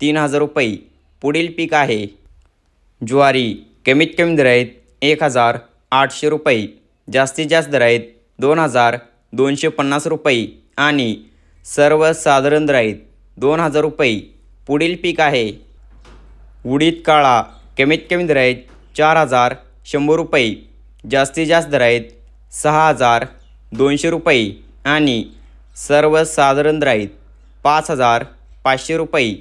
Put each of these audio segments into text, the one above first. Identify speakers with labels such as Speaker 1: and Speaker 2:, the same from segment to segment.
Speaker 1: तीन हजार रुपये. पुढील पीक आहे. ज्वारी कमीत कमी दर आहेत एक हजार आठशे रुपये. जास्तीत जास्त दर आहेत दोन हजार दोनशे पन्नास रुपये. आणि सर्वसाधारण दर आहेत दोन हजार रुपये. पुढील पीक आहे. उडीद काळा कमीत कमी दर आहेत चार हजार शंभर रुपये. जास्तीत जास्त दर आहेत सहा हजार दोनशे रुपये. आणि सर्वसाधारण दर आहेत पाच हजार पाचशे रुपये.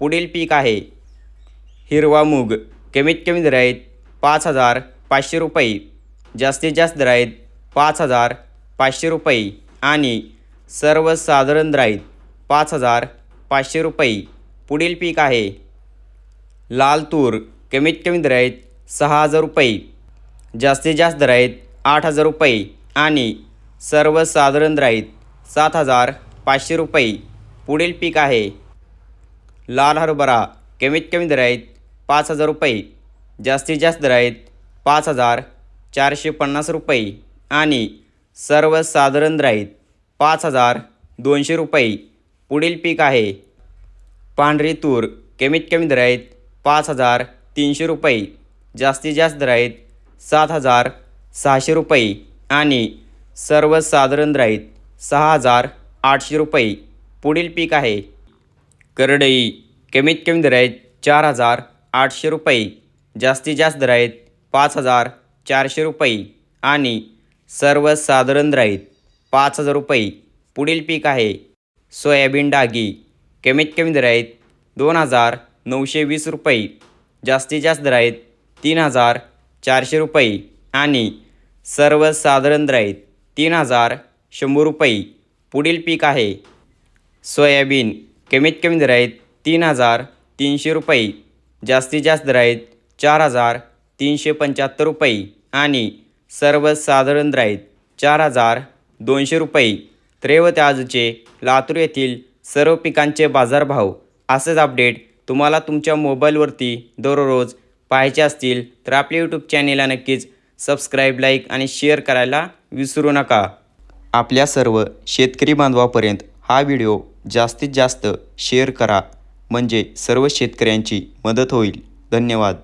Speaker 1: पुढील पीक आहे. हिरवा मूग कमीत कमी दर आहेत पाच हजार पाचशे रुपये जास्तीत जास्त दर आहेत पाच हजार पाचशे रुपये आणि सर्वसाधारण दर आहेत पाच हजार पाचशे रुपये पुढील पीक आहे. लाल तूर कमीत कमी दर आहेत सहा हजार रुपये जास्तीत जास्त दर आहेत आठ हजार रुपये आणि सर्वसाधारण दर आहेत सात हजार पाचशे रुपये पुढील पीक आहे. लाल हरभरा कमीत कमी दर आहेत पाच हजार रुपये. जास्तीत जास्त दर आहेत पाच हजार चारशे पन्नास रुपये. आणि सर्वसाधारण दर आहेत पाच हजार दोनशे रुपये. पुढील पीक आहे पांढरी तूर. कमीत कमी दर आहेत पाच हजार तीनशे रुपये. जास्तीत जास्त दर आहेत सात हजार सहाशे रुपये. आणि सर्वसाधारण दर आहेत सहा हजार आठशे रुपये. पुढील पीक आहे करडई कमीत कमी दर आहेत चार हजार आठशे रुपये. जास्तीत जास्त दर आहेत पाच हजार चारशे रुपये. आणि सर्वसाधारण दर आहेत पाच हजार रुपये. पुढील पीक आहे सोयाबीन डागी. कमीत कमी दर आहेत दोन हजार नऊशे वीस रुपये. जास्तीत जास्त दर आहेत तीन हजार चारशे रुपये. आणि सर्वसाधारण दर आहेत तीन हजार शंभर रुपये. पुढील पीक आहे सोयाबीन. कमीत कमी दर आहेत तीन हजार तीनशे रुपये जास्तीत जास्त दर आहेत चार हजार तीनशे पंच्याहत्तर रुपये आणि सर्वसाधारण दर आहेत चार हजार दोनशे रुपये. त्रेवत आजचे लातूर येथील सर्व पिकांचे बाजारभाव असेच अपडेट तुम्हाला तुमच्या मोबाईलवरती दररोज पाहायचे असतील तर आपल्या यूट्यूब चॅनेलला नक्कीच सबस्क्राईब लाईक आणि शेअर करायला विसरू नका. आपल्या सर्व शेतकरी बांधवापर्यंत हा व्हिडिओ जास्तीत जास्त शेअर करा. म्हणजे सर्व शेतकऱ्यांची मदत होईल. धन्यवाद.